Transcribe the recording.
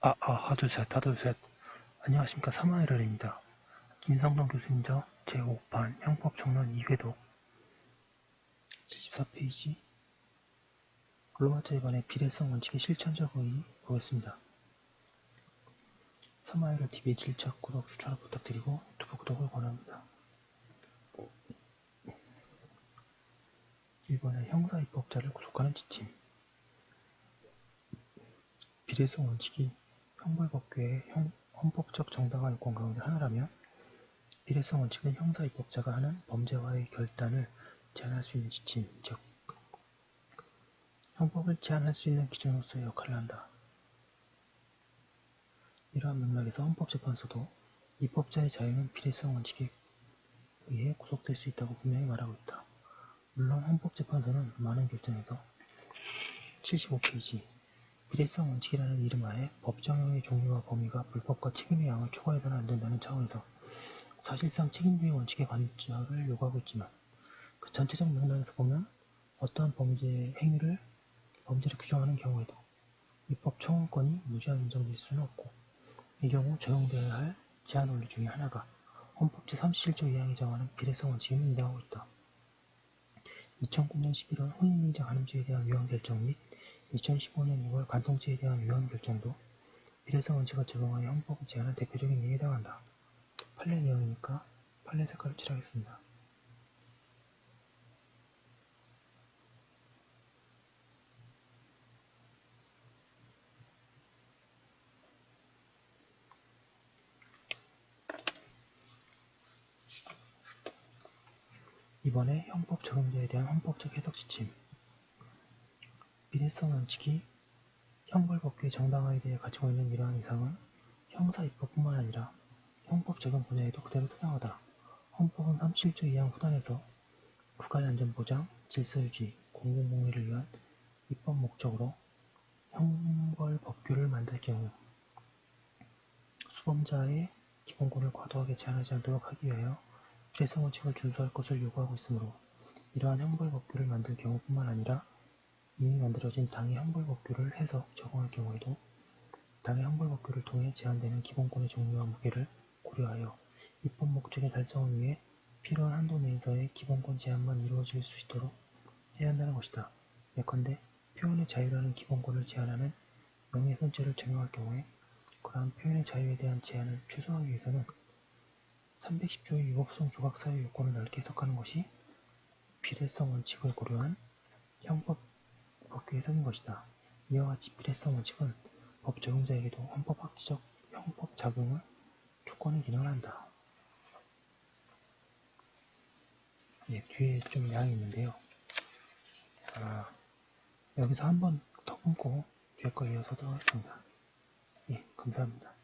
아, 아, 하둘 셋, 하둘 셋. 안녕하십니까, 사마이럴입니다. 김상동 교수님저 제5판 형법정론 2회독 74페이지 로마자 이번에 비례성 원칙의 실천적 의의 보겠습니다. 사마이럴 TV의 질책, 구독, 추천을 부탁드리고 유튜브 구독을 권합니다. 1번에 형사입법자를 구속하는 지침 비례성 원칙이 형벌법규의 형, 헌법적 정당한 요건 가운데 하나라면 비례성 원칙은 형사 입법자가 하는 범죄와의 결단을 제한할 수 있는 지침, 즉 형법을 제한할 수 있는 기준으로서의 역할을 한다. 이러한 맥락에서 헌법재판소도 입법자의 자유는 비례성 원칙에 의해 구속될 수 있다고 분명히 말하고 있다. 물론 헌법재판소는 많은 결정에서 75페이지 비례성 원칙이라는 이름하에 법정형의 종류와 범위가 불법과 책임의 양을 초과해서는 안 된다는 차원에서 사실상 책임주의 원칙의 관점을 요구하고 있지만 그 전체적 맥락에서 보면 어떠한 범죄 행위를 범죄를 규정하는 경우에도 입법 청원권이 무제한 인정될 수는 없고 이 경우 적용되어야 할 제한 원리 중의 하나가 헌법 제37조 2항이 정하는 비례성 원칙을 인정하고 있다. 2009년 11월 혼인인정 가늠죄에 대한 위헌 결정 및 2015년 6월 간통죄에 대한 위헌 결정도 비례성 원칙을 적용하여 형법을 제한한 대표적인 예에 해당한다. 판례 내용이니까 판례 색깔을 칠하겠습니다. 이번에 형법 적용자에 대한 헌법적 해석 지침 비례성 원칙이 형벌법규의 정당화에 대해 가지고 있는 이러한 이상은 형사 입법뿐만 아니라 형법 적용 분야에도 그대로 타당하다. 헌법은 37조 2항 후단에서 국가의 안전보장, 질서유지, 공공복리를 위한 입법 목적으로 형벌법규를 만들 경우 수범자의 기본권을 과도하게 제한하지 않도록 하기 위하여 비례성 원칙을 준수할 것을 요구하고 있으므로 이러한 형벌법규를 만들 이미 만들어진 당의 형벌법규를 해석, 적용할 경우에도 당의 형벌법규를 통해 제한되는 기본권의 종류와 무게를 고려하여 입법 목적의 달성을 위해 필요한 한도 내에서의 기본권 제한만 이루어질 수 있도록 해야 한다는 것이다. 예컨대 표현의 자유라는 기본권을 제한하는 명예선죄를 적용할 경우에 그러한 표현의 자유에 대한 제한을 최소화하기 위해서는 310조의 유법성 조각 사유 요건을 넓게 해석하는 것이 비례성 원칙을 고려한 형법 서는 것이다. 이와 같이 비례성 원칙은 법 적용자에게도 헌법학적 형법 작용을 주권의 기능을 한다. 예, 뒤에 좀 양이 있는데요. 아, 여기서 한 번 더 끊고 뒤에 거 이어서 하도록 하겠습니다. 예, 감사합니다.